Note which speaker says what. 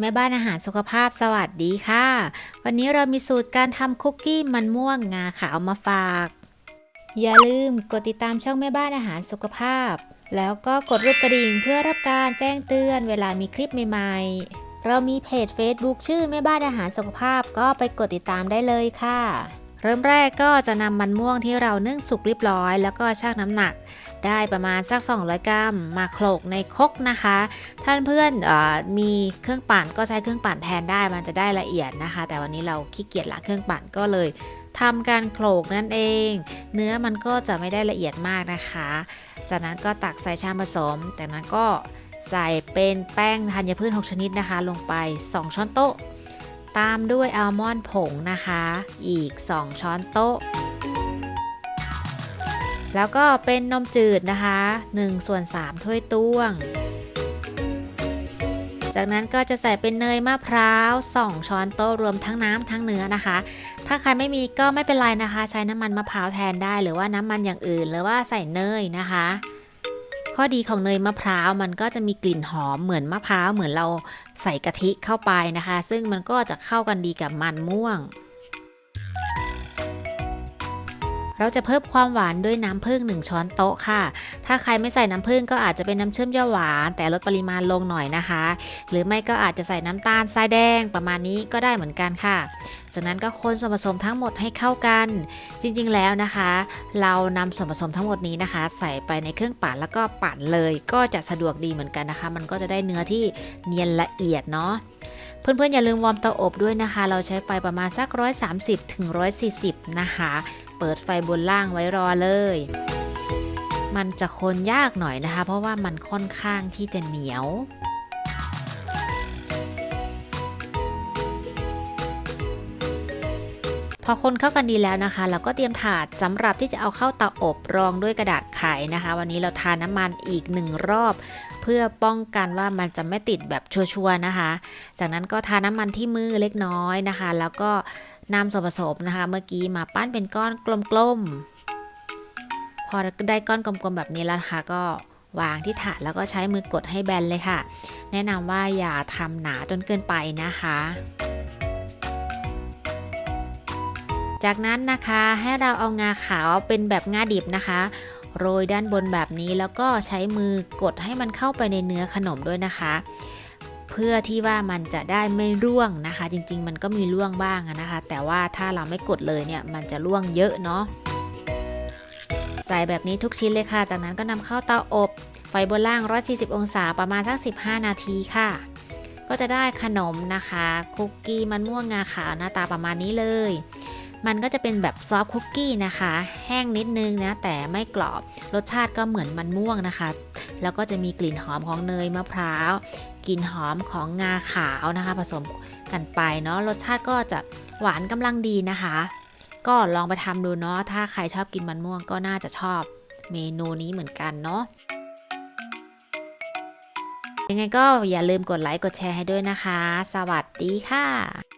Speaker 1: แม่บ้านอาหารสุขภาพสวัสดีค่ะ วันนี้เรามีสูตรการทำคุกกี้มันม่วงงาขาวมาฝาก อย่าลืมกดติดตามช่องแม่บ้านอาหารสุขภาพ แล้วก็กดรูปกระดิ่งเพื่อรับการแจ้งเตือนเวลามีคลิปใหม่ๆ เรามีเพจ Facebook ชื่อแม่บ้านอาหารสุขภาพก็ไปกดติดตามได้เลยค่ะ เริ่มแรกก็จะนำมันม่วงที่เรานึ่งสุกเรียบร้อย แล้วก็ชั่งน้ำหนัก ได้ประมาณสัก 200 กรัมมาโขลกในคกนะคะ ท่านเพื่อนออมีเครื่องปั่นก็ใช้เครื่องปั่นแทนได้มันจะได้ละเอียดนะคะ แต่วันนี้เราขี้เกียจละเครื่องปั่นก็เลยทำการโขลกนั่นเอง เนื้อมันก็จะไม่ได้ละเอียดมากนะคะ จากนั้นก็ตักใส่ชามผสม จากนั้นก็ใส่เป็นแป้งธัญพืช 6 ชนิดนะคะ ลงไป 2 ช้อนโต๊ะ ตามด้วยอัลมอนด์ผงนะคะ อีก 2 ช้อนโต๊ะ แล้วก็เป็นนมจืดนะคะ1ส่วน3ถ้วยตวง จากนั้นก็จะใส่เป็นเนยมะพร้าว 2 ช้อนโต๊ะรวมทั้งน้ำทั้งเนื้อนะคะ ถ้าใครไม่มีก็ไม่เป็นไรนะคะ ใช้น้ำมันมะพร้าวแทนได้ หรือว่าน้ำมันอย่างอื่น หรือว่าใส่เนยนะคะ ข้อดีของเนยมะพร้าวมันก็จะมีกลิ่นหอมเหมือนมะพร้าวเหมือนเราใส่กะทิเข้าไปนะคะ ซึ่งมันก็จะเข้ากันดีกับมันม่วง เราจะเพิ่มความหวานด้วยน้ำผึ้ง1 ช้อนโต๊ะค่ะ ถ้าใครไม่ใส่น้ำผึ้งก็อาจจะเป็นน้ำเชื่อมย่าหวาน แต่ลดปริมาณลงหน่อยนะคะ หรือไม่ก็อาจจะใส่น้ำตาลทรายแดงประมาณนี้ก็ได้เหมือนกันค่ะ จากนั้นก็คนส่วนผสมทั้งหมดให้เข้ากัน จริงๆแล้วนะคะ เรานำส่วนผสมทั้งหมดนี้นะคะ ใส่ไปในเครื่องปั่นแล้วก็ปั่นเลย ก็จะสะดวกดีเหมือนกันนะคะ มันก็จะได้เนื้อที่เนียนละเอียดเนาะเพื่อนๆ อย่าลืมวอร์มเตาอบด้วยนะคะ เราใช้ไฟประมาณสัก 130ถึง140 นะคะ ปิดไฟบนล่างไว้รอเลย มันจะคนยากหน่อยนะคะ เพราะว่ามันค่อนข้างที่จะเหนียว พอคนเข้ากันดีแล้วนะคะ เราก็เตรียมถาดสำหรับที่จะเอาเข้าเตาอบรองด้วยกระดาษไขนะคะ วันนี้เราทาน้ำมันอีกหนึ่งรอบ เพื่อป้องกันว่ามันจะไม่ติดแบบชัวร์ๆนะคะ จากนั้นก็ทาน้ำมันที่มือเล็กน้อยนะคะ แล้วก็นำส่วนผสมนะคะ เมื่อกี้มาปั้นเป็นก้อนกลมๆพอได้ก้อนกลมๆแบบนี้แล้วนะคะก็วางที่ถาดแล้วก็ใช้มือกดให้แบนเลยค่ะ แนะนำว่าอย่าทำหนาจนเกินไปนะคะ จากนั้นนะคะให้เราเอางาขาวเป็นแบบงาดิบนะคะ โรยด้านบนแบบนี้แล้วก็ใช้มือกดให้มันเข้าไปในเนื้อขนมด้วยนะคะ เพื่อที่ว่ามันจะได้ไม่ร่วงนะคะ จริงๆ มันก็มีร่วงบ้างนะคะ แต่ว่าถ้าเราไม่กดเลยเนี่ยมันจะร่วงเยอะเนาะใส่แบบนี้ทุกชิ้นเลยค่ะ จากนั้นก็นำเข้าเตาอบ ไฟบนล่าง 140 องศาประมาณสัก 15 นาทีค่ะ ก็จะได้ขนมนะคะ คุกกี้มันม่วงงาขาวหน้าตาประมาณนี้เลย มันก็จะเป็นแบบซอฟคุกกี้นะคะ แห้งนิดนึงนะแต่ไม่กรอบ รสชาติก็เหมือนมันม่วงนะคะ แล้วก็จะมีกลิ่นหอมของเนยมะพร้าว กลิ่นหอมของงาขาวนะคะ ผสมกันไปเนาะ รสชาติก็จะหวานกำลังดีนะคะ ก็ลองไปทำดูเนาะ ถ้าใครชอบกินมันม่วงก็น่าจะชอบเมนูนี้เหมือนกันเนาะยังไงก็อย่าลืมกดไลค์กดแชร์ให้ด้วยนะคะ สวัสดีค่ะ